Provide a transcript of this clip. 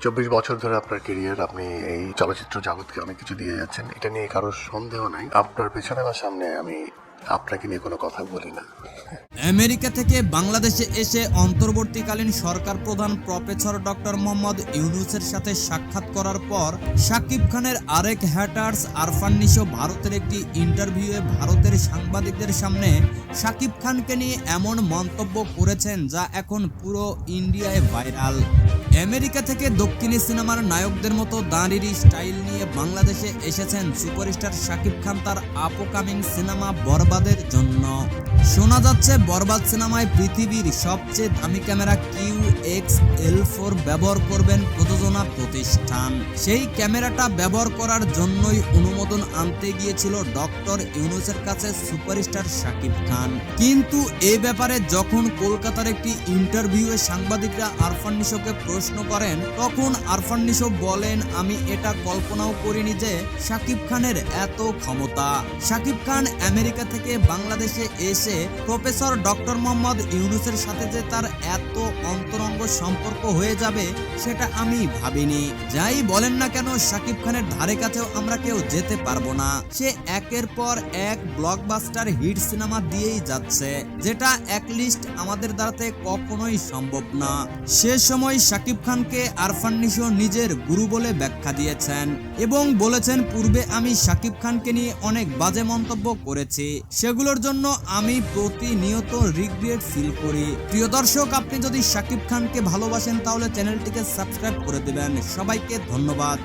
চব্বিশ বছর ধরে আপনার কেরিয়ার আপনি এই চলচ্চিত্র জগৎকে অনেক কিছু দিয়ে যাচ্ছেন। এটা নিয়ে কারোর সন্দেহ নাই। আপনার পেছনে বা সামনে আমি আপনাকে নিয়ে কোনো কথা বলি না। আমেরিকা থেকে বাংলাদেশে এসে অন্তর্বর্তীকালীন সরকার প্রধান প্রফেসর ডক্টর মোহাম্মদ ইউনুসের সাথে সাক্ষাৎ করার পর শাকিব খানের আরেক হ্যাটার্স আরফান নিশো ভারতের একটি ইন্টারভিউয়ে ভারতের সাংবাদিকদের সামনে শাকিব খানকে নিয়ে এমন মন্তব্য করেছেন যা এখন পুরো ইন্ডিয়ায় ভাইরাল। আমেরিকা থেকে দক্ষিণী সিনেমার নায়কদের মতো দাঁড়ির স্টাইল নিয়ে বাংলাদেশে এসেছেন সুপারস্টার শাকিব খান তার আপকামিং সিনেমা বরবাদের জন্য। শোনা যাচ্ছে বরবাদ সিনেমায় পৃথিবীর সবচেয়ে দামি camera Q X L four ব্যবহার করবেন প্রযোজনা প্রতিষ্ঠান। সেই ক্যামেরাটা ব্যবহার করার জন্যই অনুমোদন আনতে গিয়েছিল ডক্টর ইউনুসের কাছে সুপারস্টার শাকিব খান। কিন্তু এ ব্যাপারে যখন কলকাতার একটি ইন্টারভিউয়ে সাংবাদিকরা আরফান নিশোকে প্রশ্ন করেন, তখন আরফান নিশো বলেন, আমি এটা কল্পনাও করিনি যে শাকিব খানের এত ক্ষমতা। শাকিব খান আমেরিকা থেকে বাংলাদেশে এসে প্রফেসর ডক্টর মোহাম্মদ ইউনুসের সাথে যে তার এত অন্তরঙ্গ সম্পর্ক হয়ে যাবে, সেটা আমি ভাবিনি। যাই বলেন না কেন শাকিব খানের ধারে কাছেও আমরা কেউ যেতে পারব না। সে একের পর এক ব্লকবাস্টার হিট সিনেমা দিয়েই যাচ্ছে, যেটা এক লিস্ট আমাদের দ্বারাতে কখনোই সম্ভব না। সে সময় শাকিব খানকে আরফান নিশো নিজের গুরু বলে ব্যাখ্যা দিয়েছেন এবং বলেছেন, পূর্বে আমি শাকিব খানকে নিয়ে অনেক বাজে মন্তব্য করেছি। সেগুলোর জন্য আমি প্রতিনিয়ত রিগ্রেট ফিল করি। প্রিয় দর্শক, আপনি যদি শাকিব খানকে ভালোবাসেন তাহলে চ্যানেলটিকে সাবস্ক্রাইব করে দেবেন। সবাইকে ধন্যবাদ।